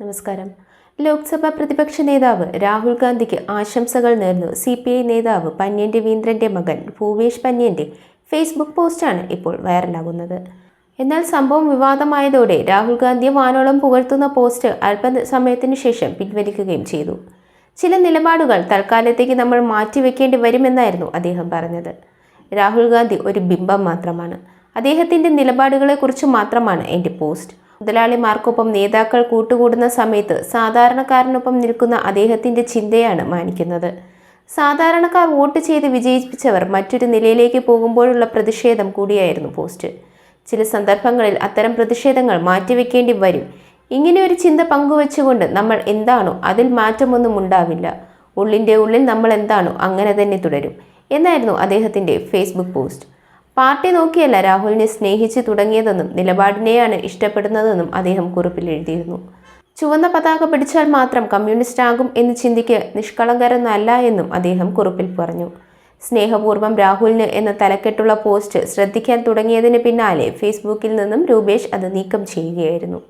നമസ്കാരം. ലോക്സഭാ പ്രതിപക്ഷ നേതാവ് രാഹുൽ ഗാന്ധിക്ക് ആശംസകൾ നേർന്നു. സി പി ഐ നേതാവ് പന്ന്യൻ രവീന്ദ്രന്റെ മകൻ ഭൂവേഷ് പന്ന്യന്റെ ഫേസ്ബുക്ക് പോസ്റ്റാണ് ഇപ്പോൾ വൈറലാകുന്നത്. എന്നാൽ സംഭവം വിവാദമായതോടെ രാഹുൽ ഗാന്ധിയെ വാനോളം പുകഴ്ത്തുന്ന പോസ്റ്റ് അല്പസമയത്തിനു ശേഷം പിൻവലിക്കുകയും ചെയ്തു. ചില നിലപാടുകൾ തൽക്കാലത്തേക്ക് നമ്മൾ മാറ്റിവെക്കേണ്ടി വരുമെന്നായിരുന്നു അദ്ദേഹം പറഞ്ഞത്. രാഹുൽ ഗാന്ധി ഒരു ബിംബം മാത്രമാണ്. അദ്ദേഹത്തിന്റെ നിലപാടുകളെക്കുറിച്ച് മാത്രമാണ് എന്റെ പോസ്റ്റ്. മുതലാളിമാർക്കൊപ്പം നേതാക്കൾ കൂട്ടുകൂടുന്ന സമയത്ത് സാധാരണക്കാരനൊപ്പം നിൽക്കുന്ന അദ്ദേഹത്തിന്റെ ചിന്തയാണ് മാനിക്കുന്നത്. സാധാരണക്കാർ വോട്ട് ചെയ്ത് വിജയിപ്പിച്ചവർ മറ്റൊരു നിലയിലേക്ക് പോകുമ്പോഴുള്ള പ്രതിഷേധം കൂടിയായിരുന്നു പോസ്റ്റ്. ചില സന്ദർഭങ്ങളിൽ അത്തരം പ്രതിഷേധങ്ങൾ മാറ്റിവെക്കേണ്ടി വരും. ഇങ്ങനെ ഒരു ചിന്ത പങ്കുവച്ചുകൊണ്ട് നമ്മൾ എന്താണോ അതിൽ മാറ്റമൊന്നും ഉണ്ടാവില്ല. ഉള്ളിന്റെ ഉള്ളിൽ നമ്മൾ എന്താണോ അങ്ങനെ തന്നെ തുടരും എന്നായിരുന്നു അദ്ദേഹത്തിന്റെ ഫേസ്ബുക്ക് പോസ്റ്റ്. പാർട്ടി നോക്കിയല്ല രാഹുലിനെ സ്നേഹിച്ച് തുടങ്ങിയതെന്നും നിലപാടിനെയാണ് ഇഷ്ടപ്പെടുന്നതെന്നും അദ്ദേഹം കുറിപ്പിൽ എഴുതിയിരുന്നു. ചുവന്ന പതാക പിടിച്ചാൽ മാത്രം കമ്മ്യൂണിസ്റ്റ് ആകും എന്ന് ചിന്തിക്ക് നിഷ്കളങ്കരൊന്നല്ല എന്നും അദ്ദേഹം കുറിപ്പിൽ പറഞ്ഞു. സ്നേഹപൂർവം രാഹുലിന് എന്ന തലക്കെട്ടുള്ള പോസ്റ്റ് ശ്രദ്ധിക്കാൻ തുടങ്ങിയതിന് പിന്നാലെ ഫേസ്ബുക്കിൽ നിന്നും രൂപേഷ് അത് നീക്കം ചെയ്യുകയായിരുന്നു.